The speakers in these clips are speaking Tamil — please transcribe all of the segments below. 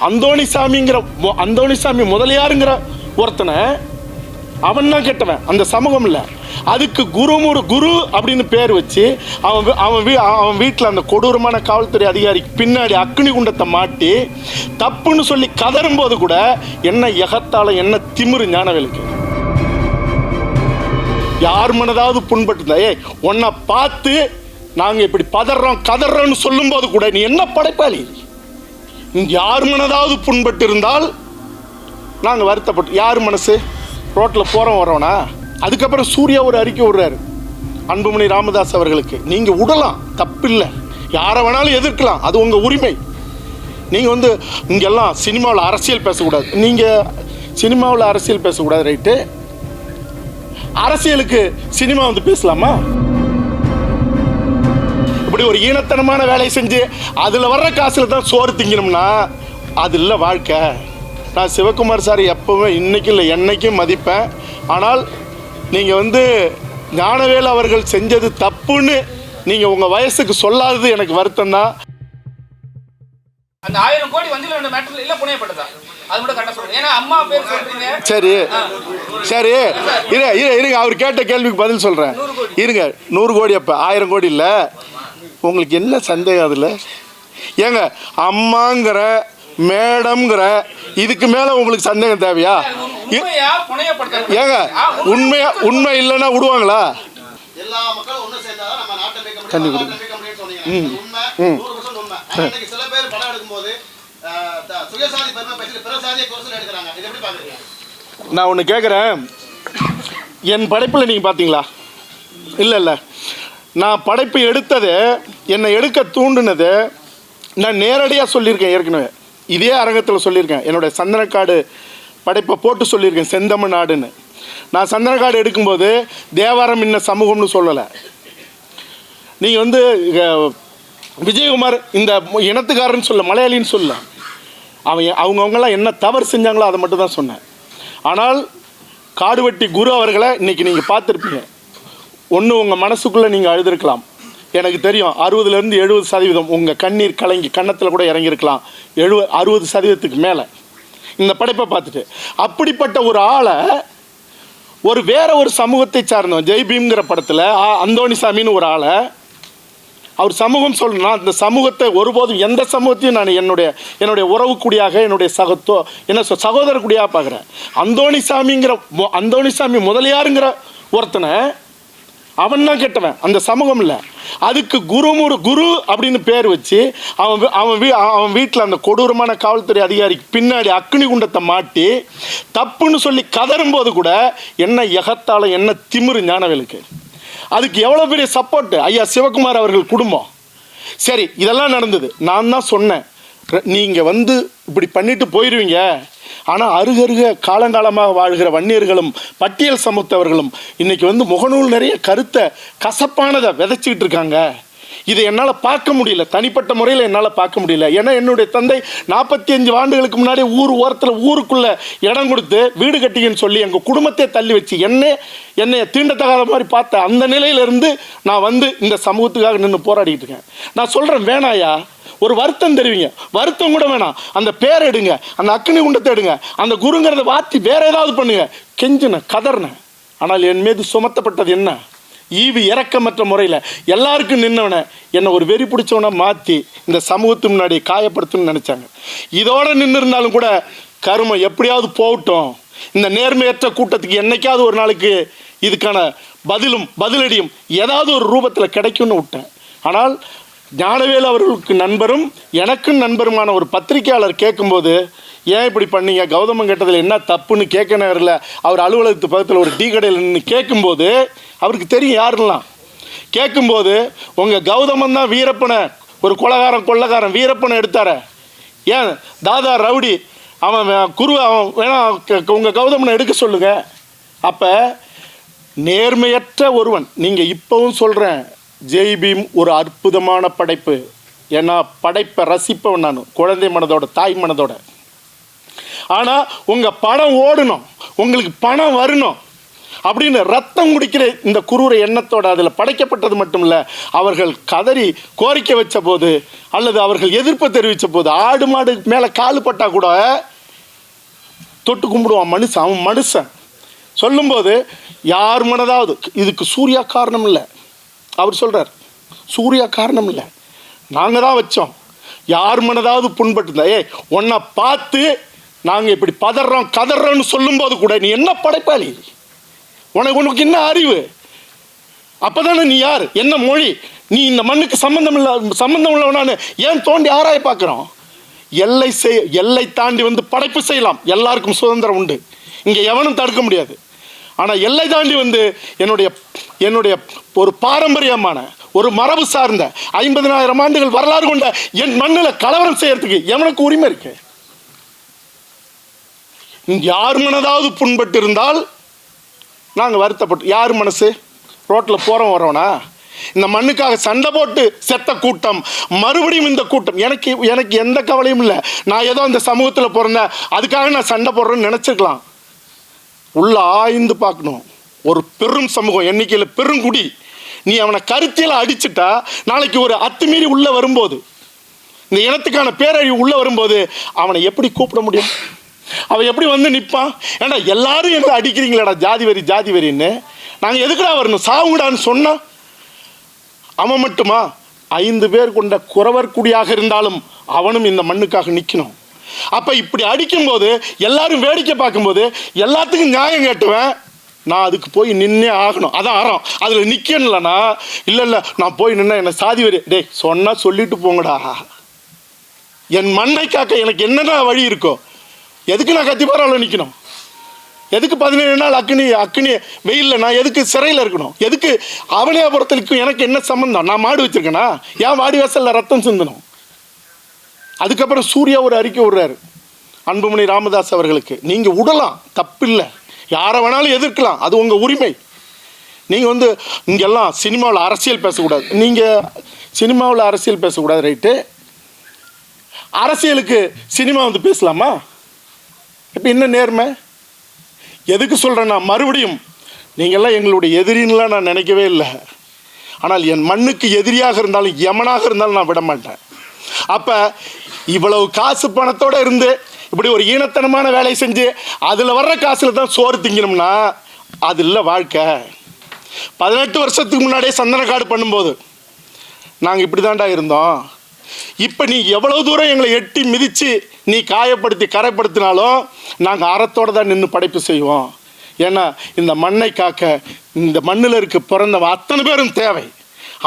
அந்தோணிசாமிங்கிற மொ- அந்தோணிசாமி முதலியாருங்கிற ஒருத்தனை அவன் தான் கெட்டவன். அந்த சமூகம் இல்லை. அதுக்கு குருமுரு குரு அப்படின்னு பேர் வச்சு அவன் அவன் வீ அவன் வீட்டில் அந்த கொடூரமான காவல்துறை அதிகாரிக்கு பின்னாடி அக்னி குண்டத்தை மாட்டி தப்புன்னு சொல்லி கதறும் போது கூட என்ன எகத்தால என்ன திமிரு ஞானவேலுக்கு. யார் மனதாவது புண்பட்டுருந்தா ஏய் உன்னை பார்த்து நாங்கள் இப்படி பதறோம் கதறோம்னு சொல்லும்போது கூட நீ என்ன படைப்பாளி? யார் மனதாவது புண்பட்டு இருந்தால் நாங்கள் வருத்தப்பட்டு யார் மனசு? ரோட்டில் போகிறோம் வரோனா அதுக்கப்புறம் சூர்யா ஒரு அறிக்கை விடுறாரு. அன்புமணி ராமதாஸ் அவர்களுக்கு. நீங்கள் விடலாம் தப்பில்லை. யாரை வேணாலும் எதிர்க்கலாம் அது உங்கள் உரிமை. நீங்கள் வந்து இங்கெல்லாம் சினிமாவில் அரசியல் பேசக்கூடாது. நீங்கள் சினிமாவில் அரசியல் பேசக்கூடாது ரைட்டு? அரசியலுக்கு சினிமா வந்து பேசலாமா? இப்படி ஒரு ஈனத்தனமான வேலையை செஞ்சு அதில் வர்ற காசில் தான் சோறு திங்கணும்னா அது இல்லை வாழ்க்கை. நான் சிவகுமார் சார் எப்பவுமே இன்னைக்கும் இல்லை என்னைக்கும் மதிப்பேன். ஆனால் நீங்கள் வந்து ஞானவேல் அவர்கள் செஞ்சது தப்புன்னு நீங்கள் உங்கள் வயசுக்கு சொல்லாதது எனக்கு வருத்தம் தான் அந்த ஆயிரம் கோடி வந்தில ரெண்டு இல்ல புனையப்பட்டதா? அது மட்டும் கரெக்டா சொல்றேன் ஏன்னா அம்மா பேர் சொல்றீங்க. சரி. சரி. இரு இரு இருங்க. அவர் கேட்ட கேள்விக்கு பதில் சொல்கிறேன் இருங்க நூறு கோடி அப்போ. ஆயிரம் கோடி இல்லை. உங்களுக்கு என்ன சந்தேகம் அதில்? ஏங்க அம்மாங்கிற மேடம்ங்கிற இதுக்கு மேலே உங்களுக்கு சந்தேகம் தேவையா? ஏங்க உண்மையா உண்மை இல்லைன்னா விடுவாங்களா? நான் ஒன்று கேட்குறேன் என் படைப்பில் நீங்கள் பார்த்தீங்களா இல்லை இல்லை. நான் படைப்பு எடுத்தது என்னை எடுக்க தூண்டுனது நான் நேரடியாக சொல்லியிருக்கேன் ஏற்கனவே. இதே அரங்கத்தில் சொல்லியிருக்கேன். என்னுடைய சந்தனக்காடு படைப்பை போட்டு சொல்லியிருக்கேன் செந்தமிழ்நாடுன்னு. நான் சந்தனக்காடு எடுக்கும்போது தேவாரம் இன்ன சமூகம்னு சொல்லலை. நீங்கள் வந்து விஜயகுமார் இந்த இனத்துக்காரன்னு சொல்ல மலையாளின்னு சொல்ல அவன் அவங்கவுங்கெல்லாம் என்ன தவறு செஞ்சாங்களோ அதை மட்டும் தான் சொன்னேன். ஆனால் காடுவெட்டி குரு அவர்களை இன்றைக்கி நீங்கள் பார்த்துருப்பீங்க. ஒன்று உங்கள் மனசுக்குள்ளே நீங்கள் அழுதுருக்கலாம். எனக்கு தெரியும் அறுபதுலேருந்து எழுபது சதவீதம் உங்கள் கண்ணீர் கலங்கி கன்னத்தில் கூட இறங்கியிருக்கலாம். எழுபது அறுபது சதவீதத்துக்கு மேலே. இந்த படைப்பை பார்த்துட்டு அப்படிப்பட்ட ஒரு ஆளை ஒரு வேற ஒரு சமூகத்தை சார்ந்தோம் ஜெய்பீம்ங்கிற படத்தில் அந்தோணிசாமின்னு ஒரு ஆளை அவர் சமூகம் சொல்லணும்னா அந்த சமூகத்தை ஒருபோதும் எந்த சமூகத்தையும் நான் என்னுடைய என்னுடைய உறவுக்குடியாக என்னுடைய சகத்தோ என்ன சொ- சகோதர குடியாக பார்க்குறேன். அந்தோணிசாமிங்கிற மொ- அந்தோணிசாமி முதலியாருங்கிற ஒருத்தனை அவன் தான் கெட்டவன். அந்த சமூகம் இல்லை. அதுக்கு குருமுரு குரு அப்படின்னு பேர் வச்சு அவன் அவன் வீ அவன் வீட்டில் அந்த கொடூரமான காவல்துறை அதிகாரிக்கு பின்னாடி அக்னி குண்டத்தை மாட்டி தப்புன்னு சொல்லி கதறும் போது கூட என்ன எகத்தால என்ன திமிரு ஞானவேலுக்கு. அதுக்கு எவ்வளோ பெரிய சப்போர்ட்டு ஐயா சிவகுமார் அவர்கள் குடும்பம். சரி இதெல்லாம் நடந்தது. நான் தான் சொன்னேன். நீங்கள் வந்து இப்படி பண்ணிட்டு போயிடுவீங்க ஆனால் அருகருக காலங்காலமாக வாழ்கிற வன்னியர்களும் பட்டியல் சமூகத்தவர்களும் இன்றைக்கி வந்து முகநூல் நிறைய கருத்தை கசப்பானதை விதைச்சிக்கிட்டு இருக்காங்க. இதை என்னால் பார்க்க முடியல. தனிப்பட்ட முறையில் என்னால் பார்க்க முடியல. ஏன்னா என்னுடைய தந்தை நாற்பத்தி அஞ்சு ஆண்டுகளுக்கு முன்னாடி ஊர் ஓரத்தில் ஊருக்குள்ளே இடம் கொடுத்து வீடு கட்டிங்கன்னு சொல்லி எங்கள் குடும்பத்தை தள்ளி வச்சு என்ன என்னை தீண்டத்தகாத மாதிரி பார்த்த அந்த நிலையிலேருந்து நான் வந்து இந்த சமூகத்துக்காக நின்று போராடிக்கிட்டு இருக்கேன். நான் சொல்கிறேன் வேணாயா ஒரு வருத்தம் தெரிவிங்க. வருத்தம் கூட வேணாம். அந்த பேர் எடுங்க. அந்த அக்னி குண்டத்தை எடுங்க. அந்த குருங்கிறத வாத்தி வேற ஏதாவது பண்ணுங்க. கெஞ்சின கதறின ஆனால் என் மீது சுமத்தப்பட்டது என்ன? ஈவு இறக்கமற்ற முறையில். எல்லாருக்கும் நின்னவனை என்னை ஒரு வெறி பிடிச்சவனை மாற்றி இந்த சமூகத்து முன்னாடி காயப்படுத்தணும்னு நினச்சாங்க. இதோடு நின்று இருந்தாலும் கூட கருமம் எப்படியாவது போகட்டும். இந்த நேர்மையற்ற கூட்டத்துக்கு என்னைக்காவது ஒரு நாளைக்கு இதுக்கான பதிலும் பதிலடியும் ஏதாவது ஒரு ரூபத்தில் கிடைக்கும்னு விட்டேன். ஆனால் ஞானவேல் அவர்களுக்கு நண்பரும் எனக்கும் நண்பருமான ஒரு பத்திரிக்கையாளர் கேட்கும்போது ஏன் இப்படி பண்ணீங்க? கௌதமன் கேட்டதில் என்ன தப்புன்னு கேட்க நேரில் அவர் அலுவலகத்து பக்கத்தில் ஒரு டீ கடையில் நின்று கேட்கும்போது அவருக்கு தெரியும் யாருலாம் கேட்கும்போது உங்கள் கௌதமன் தான் வீரப்பனை ஒரு கொலகாரன் கொள்ளக்காரன் வீரப்பனை எடுத்தார. ஏன்? தாதா ரவுடி அவன் குரு அவன் வேணா உங்கள் கௌதமனை எடுக்க சொல்லுங்கள் அப்போ நேர்மையற்ற ஒருவன் நீங்கள் இப்போவும் சொல்கிறேன் ஜெய் பீம் ஒரு அற்புதமான படைப்பு. ஏன்னா படைப்பை ரசிப்பவன் நான் குழந்தை மனதோட தாய் மனதோட. ஆனால் உங்கள் பணம் ஓடணும் உங்களுக்கு பணம் வரணும் அப்படின்னு ரத்தம் குடிக்கிற இந்த குரூர எண்ணத்தோட அதில் படைக்கப்பட்டது மட்டும் இல்லை அவர்கள் கதறி கோரிக்கை வச்ச போது அல்லது அவர்கள் எதிர்ப்பு தெரிவித்த போது ஆடு மாடு மேலே காலு பட்டா கூட தொட்டு கும்பிடுவான் மனுஷன் அவன் மனுஷன். சொல்லும்போது யார் மனதாவது இதுக்கு சூர்யா காரணம் இல்லை. அவர் சொல்கிறார் சூர்யா காரணம் இல்லை. நாங்கள் தான் வச்சோம். யார் மனதாவது புண்பட்டுருந்தா ஏய் உன்னை பார்த்து நாங்கள் இப்படி பதறோம் கதறோன்னு சொல்லும்போது கூட நீ என்ன படைப்பாளி? உனக்கு உனக்கு என்ன அறிவு? அப்பதானே நீ யார்? என்ன மொழி? நீ இந்த மண்ணுக்கு சம்மந்தம் இல்ல சம்மந்தம் உள்ளவனான்னு ஏன் தோண்டி ஆராய பார்க்குறோம்? எல்லை செய் எல்லை தாண்டி வந்து படைப்பு செய்யலாம். எல்லாருக்கும் சுதந்திரம் உண்டு. இங்கே எவனும் தடுக்க முடியாது. ஆனால் எல்லை தாண்டி வந்து என்னுடைய என்னுடைய ஒரு பாரம்பரியமான ஒரு மரபு சார்ந்த ஐம்பதினாயிரம் ஆண்டுகள் வரலாறு கொண்ட என் மண்ணில் கலவரம் செய்யறதுக்கு எவனுக்கு உரிமை இருக்கு? யார் மனதாவது புண்பட்டு இருந்தால் நாங்கள் வருத்தப்பட்டு யார் மனசு? ரோட்டில் போகிறோம் வரோனா இந்த மண்ணுக்காக சண்டை போட்டு செத்த கூட்டம் மறுபடியும் இந்த கூட்டம் எனக்கு எனக்கு எந்த கவலையும் இல்லை. நான் ஏதோ இந்த சமூகத்தில் பிறந்தேன் அதுக்காக நான் சண்டை போடுறேன்னு நினச்சிருக்கலாம். உள்ள ஆய்ந்து பார்க்கணும். ஒரு பெரும் சமூகம் எண்ணிக்கையில் பெருங்குடி. நீ அவனை கருத்தியில் அடிச்சுட்டா நாளைக்கு ஒரு அத்துமீறி உள்ளே வரும்போது இந்த இனத்துக்கான பேரழிவு உள்ளே வரும்போது அவனை எப்படி கூப்பிட முடியும்? அவன் எப்படி வந்து நிற்பான் ஏண்டா எல்லாரும் எங்களை அடிக்கிறீங்களாடா ஜாதி வரி ஜாதி வரின்னு. நாங்கள் எதுக்குடா வரணும்? சாவுங்கடான்னு சொன்னான் அவன் மட்டுமா? ஐந்து பேர் கொண்ட குறவர் குடியாக இருந்தாலும் அவனும் இந்த மண்ணுக்காக நிற்கணும் அப்போ இப்படி அடிக்கும்போது எல்லாரும் வேடிக்கை பார்க்கும்போது எல்லாத்துக்கும் நியாயம் கேட்டுவேன். நான் அதுக்கு போய் நின்னே ஆகணும். அதான் அறம். அதில் நிற்கணும்லண்ணா இல்லை இல்லை நான் போய் நின்னா என்ன சாதி வரி. டேய் சொன்னால் சொல்லிட்டு போங்கடா. என் மண்ணை காக்க எனக்கு என்னென்ன வழி இருக்கோ? எதுக்கு நான் கத்தி பரவாயில்ல நிற்கணும் எதுக்கு பதினேழு நாள் அக்னி அக்னி வெயிலில் நான் எதுக்கு சிறையில் இருக்கணும்? எதுக்கு அவனியாபுரத்துக்கும் எனக்கு என்ன சம்மந்தம் நான் மாடு வச்சுருக்கேனா? ஏன் வாடி வாசலில் ரத்தம் சிந்தணும். அதுக்கப்புறம் சூர்யா ஒரு அறிக்கை விடுறாரு. அன்புமணி ராமதாஸ் அவர்களுக்கு. நீங்கள் விடலாம் தப்பில்லை. யாரை வேணாலும் எதிர்க்கலாம் அது உங்கள் உரிமை. நீங்கள் வந்து இங்கெல்லாம் சினிமாவில் அரசியல் பேசக்கூடாது. நீங்கள் சினிமாவில் அரசியல் பேசக்கூடாது ரைட்டு? அரசியலுக்கு சினிமா வந்து பேசலாமா? இப்போ என்ன நேர்மை? எதுக்கு சொல்கிறேன்னா மறுபடியும் நீங்கள்லாம் எங்களுடைய எதிரின்லாம் நான் நினைக்கவே இல்லை. ஆனால் என் மண்ணுக்கு எதிரியாக இருந்தாலும் யமனாக இருந்தாலும் நான் விட மாட்டேன். அப்போ இவ்வளவு காசு பணத்தோடு இருந்து இப்படி ஒரு ஈனத்தனமான வேலையை செஞ்சு அதில் வர்ற காசில் தான் சோறு திங்கணும்னா அது இல்லை வாழ்க்கை. பதினெட்டு வருஷத்துக்கு முன்னாடியே சந்தனக்காடு பண்ணும்போது நாங்கள் இப்படி தாண்டா இருந்தோம். இப்போ நீ எவ்வளோ தூரம் எங்களை எட்டி மிதித்து நீ காயப்படுத்தி கரைப்படுத்தினாலும் நாங்கள் அறத்தோடு தான் நின்று படைப்பு செய்வோம். ஏன்னா இந்த மண்ணை காக்க இந்த மண்ணில் இருக்க பிறந்த அத்தனை பேரும் தேவை.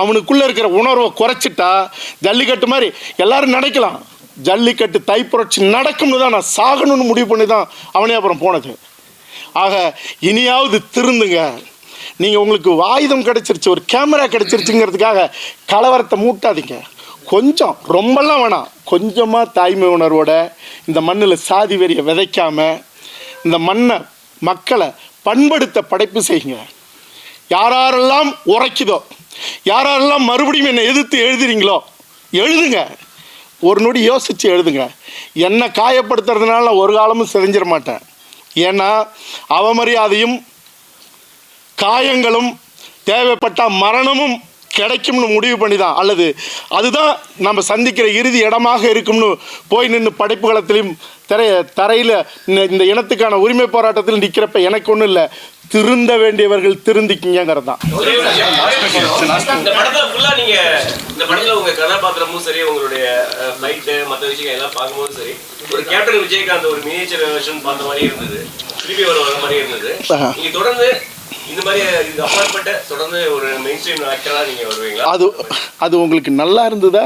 அவனுக்குள்ளே இருக்கிற உணர்வை குறைச்சிட்டா ஜல்லிக்கட்டு மாதிரி எல்லாரும் நினைக்கலாம். ஜல்லிக்கட்டு தைப்புரட்சி நடக்கும்னு தான் நான் சாகணும்னு முடிவு பண்ணி தான் அவனே அப்புறம் போனது. ஆக இனியாவது திருந்துங்க. நீங்கள் உங்களுக்கு ஆயுதம் கிடச்சிருச்சு ஒரு கேமரா கிடச்சிருச்சுங்கிறதுக்காக கலவரத்தை மூட்டாதீங்க. கொஞ்சம் ரொம்பலாம் வேணாம். கொஞ்சமாக தாய்மை உணர்வோட இந்த மண்ணில் சாதி வெறியை விதைக்காமல் இந்த மண்ணை மக்களை பண்படுத்த படைப்பு செய்யுங்க. யாரெல்லாம் உரைக்குதோ யாரெல்லாம் மறுபடியும் என்னை எதிர்த்து எழுதுறீங்களோ எழுதுங்க. ஒரு நொடி யோசித்து எழுதுங்க. என்னை காயப்படுத்துறதுனால நான் ஒரு காலமும் செஞ்சிட மாட்டேன். ஏன்னா அவமரியாதையும் காயங்களும் தேவைப்பட்ட மரணமும் கிடைக்கும்னு முடிவு பண்ணி தான் அல்லது அதுதான் நம்ம சந்திக்கிற இறுதி இடமாக இருக்கும்னு போய் நின்று படைப்புகளத்திலையும் திரைய தரையில் இந்த இனத்துக்கான உரிமை போராட்டத்தில் நிற்கிறப்ப எனக்கு ஒன்றும் இல்லை. திருந்த வேண்டியவர்கள் திருந்திக்கிங்கிறது தான் ஒரு இந்த படத்துல உங்க கதாபாத்திரமும் சரி உங்களுடைய ஃபைட்டு மத்த எல்லாம் பார்க்கும்போது சரி ஒரு கேப்டன் விஜயகாந்த் ஒரு மினியேச்சர் வெர்ஷன் பார்த்த மாதிரி இருந்தது திருப்பி வர வர மாதிரி இருந்தது நீங்க தொடர்ந்து இந்த மாதிரி இது அப்பாற்பட்ட தொடர்ந்து ஒரு மெயின் ஸ்ட்ரீம் வருவீங்களா அது அது உங்களுக்கு நல்லா இருந்ததா?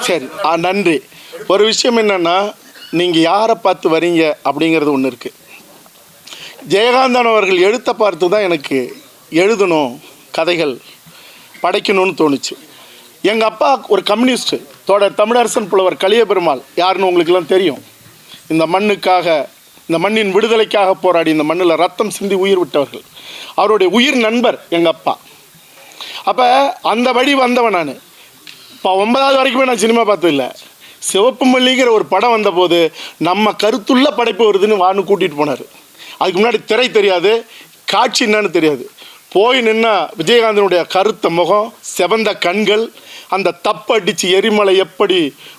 சரி ஆ நன்றி. ஒரு விஷயம் என்னென்னா நீங்கள் யாரை பார்த்து வரீங்க அப்படிங்கிறது ஒன்று இருக்குது ஜெயகாந்தன் அவர்கள் எழுத்தை பார்த்து தான் எனக்கு எழுதணும் கதைகள் படைக்கணும்னு தோணுச்சு. எங்கள் அப்பா ஒரு கம்யூனிஸ்ட் தோட தமிழரசன் புலவர் கலிய பெருமாள் யாருன்னு உங்களுக்கெல்லாம் தெரியும். இந்த மண்ணுக்காக இந்த மண்ணின் விடுதலைக்காக போராடி இந்த மண்ணில் ரத்தம் சிந்தி உயிர் விட்டவர்கள். அவருடைய உயிர் நண்பர் எங்கள் அப்பா. அப்போ அந்த வழி வந்தவன் நான். இப்போ ஒன்பதாவது வரைக்குமே நான் சினிமா பார்த்ததில்ல. சிவப்பு மல்லிங்கிற ஒரு படம் வந்தபோது நம்ம கருத்துள்ள படைப்பு வருதுன்னு வான்னு கூட்டிகிட்டு போனார். அதுக்கு முன்னாடி திரை தெரியாது காட்சி என்னன்னு தெரியாது. போய் நின்னா விஜயகாந்தனுடைய கருத்த முகம் செவந்த கண்கள் அந்த தப்பு அடித்து எரிமலை எப்படி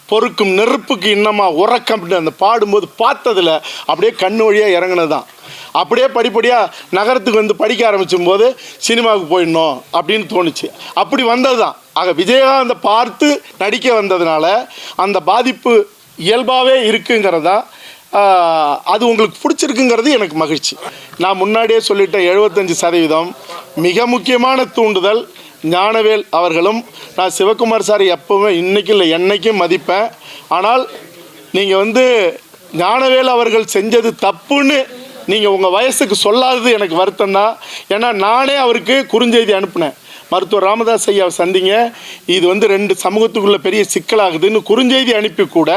பொறுக்கும் நெருப்புக்கு இன்னமாக உறக்கம் அப்படின்னு அந்த பாடும்போது பார்த்ததுல அப்படியே கண்ணு வழியாக இறங்குனது தான் அப்படியே படிப்படியாக நகரத்துக்கு வந்து படிக்க ஆரம்பிச்சும் போது சினிமாவுக்கு போயிடணும் அப்படின்னு தோணுச்சு. அப்படி வந்தது தான் ஆக விஜயகாந்தை பார்த்து நடிக்க வந்ததுனால அந்த பாதிப்பு இயல்பாகவே இருக்குங்கிறதான் அது உங்களுக்கு பிடிச்சிருக்குங்கிறது எனக்கு மகிழ்ச்சி. நான் முன்னாடியே சொல்லிட்டேன் எழுபத்தஞ்சு சதவீதம் மிக முக்கியமான தூண்டுதல் ஞானவேல் அவர்களும். நான் சிவகுமார் சார் எப்பவுமே இன்றைக்கும் இல்லை என்றைக்கும் மதிப்பேன். ஆனால் நீங்கள் வந்து ஞானவேல் அவர்கள் செஞ்சது தப்புன்னு நீங்கள் உங்கள் வயசுக்கு சொல்லாதது எனக்கு வருத்தம் தான். ஏன்னா நானே அவருக்கு குறுஞ்செய்தி அனுப்பினேன். மருத்துவர் ராமதாஸ் ஐயாவை சந்திங்க. இது வந்து ரெண்டு சமூகத்துக்குள்ள பெரிய சிக்கலாகுதுன்னு குறுஞ்செய்தி அனுப்பி கூட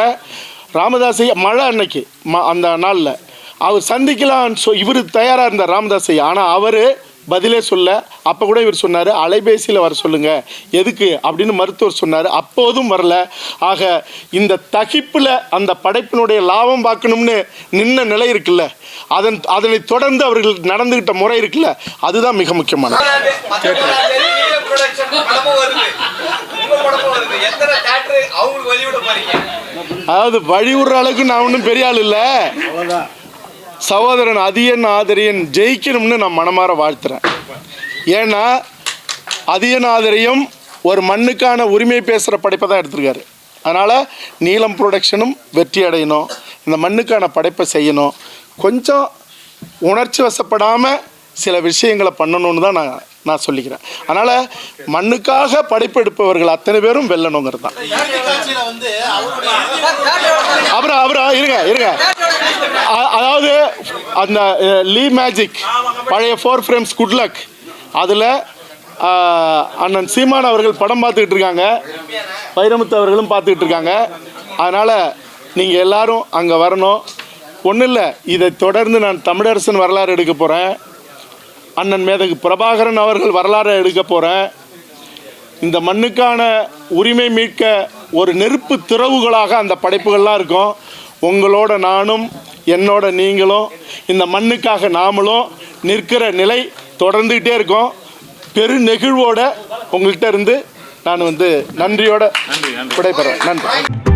ராமதாஸ் ஐயா மழை அன்னைக்கு ம அந்த நாளில். அவர் சந்திக்கலாம் சொ இவர் தயாராக இருந்தார் ராமதாஸ் ஐயா ஆனால் அவர் பதிலே சொல்ல அப்போ கூட இவர் சொன்னார் அலைபேசியில் வர சொல்லுங்க. எதுக்கு? அப்படின்னு மருத்துவர் சொன்னார். அப்போதும் வரல. ஆக இந்த தகிப்பில் அந்த படைப்பினுடைய லாபம் பார்க்கணும்னு நின்ன நிலை இருக்குல்ல. அதன் அதனை தொடர்ந்து அவர்கள் நடந்துக்கிட்ட முறை இருக்குல்ல. அதுதான் மிக முக்கியமானது. படமும் வருது. உங்க படமும் வருது. எத்தனை தேட்டர் அவங்களுக்கு வழிவிட போறீங்க? அதாவது வழி விடுற அளவுக்கு நான் ஒன்றும் பெரிய ஆள் இல்லை. சகோதரன் அதியன் ஆதரியன் ஜெயிக்கணும்னு நான் மனமாற வாழ்த்துறேன். ஏன்னா அதியன் ஆதரியம் ஒரு மண்ணுக்கான உரிமை பேசுகிற படைப்பை தான் எடுத்திருக்காரு. அதனால் நீலம் ப்ரொடக்ஷனும் வெற்றி அடையணும். இந்த மண்ணுக்கான படைப்பை செய்யணும். கொஞ்சம் உணர்ச்சி வசப்படாமல் சில விஷயங்களை பண்ணணும்னு தான் நான் நான் சொல்லிக்கிறேன். அதனால் மண்ணுக்காக படைப்பெடுப்பவர்கள் அத்தனை பேரும் வெல்லணுங்கிறது தான். அப்புறம் அப்புறம் இருங்க இருங்க. அதாவது அந்த லீ மேஜிக் பழைய ஃபோர் ஃப்ரேம்ஸ் குட்லக் அதில் அண்ணன் சீமான் அவர்கள் படம் பார்த்துக்கிட்டு இருக்காங்க. வைரமுத்து அவர்களும் பார்த்துக்கிட்டு இருக்காங்க. அதனால் நீங்கள் எல்லாரும் அங்கே வரணும். ஒன்றும் இல்லை இதை தொடர்ந்து நான் தமிழரசன் வரலாறு எடுக்க போகிறேன் அண்ணன் மேதகு பிரபாகரன் அவர்கள் வரலாறு எடுக்க போகிறேன் இந்த மண்ணுக்கான உரிமை மீட்க ஒரு நெருப்பு திறவுகளாக அந்த படைப்புகள்லாம் இருக்கும். உங்களோட நானும் என்னோட நீங்களும் இந்த மண்ணுக்காக நாமளும் நிற்கிற நிலை தொடர்ந்துக்கிட்டே இருக்கோம். பெரு நெகிழ்வோட உங்கள்கிட்ட இருந்து நான் வந்து நன்றியோட விடைபெறேன். நன்றி.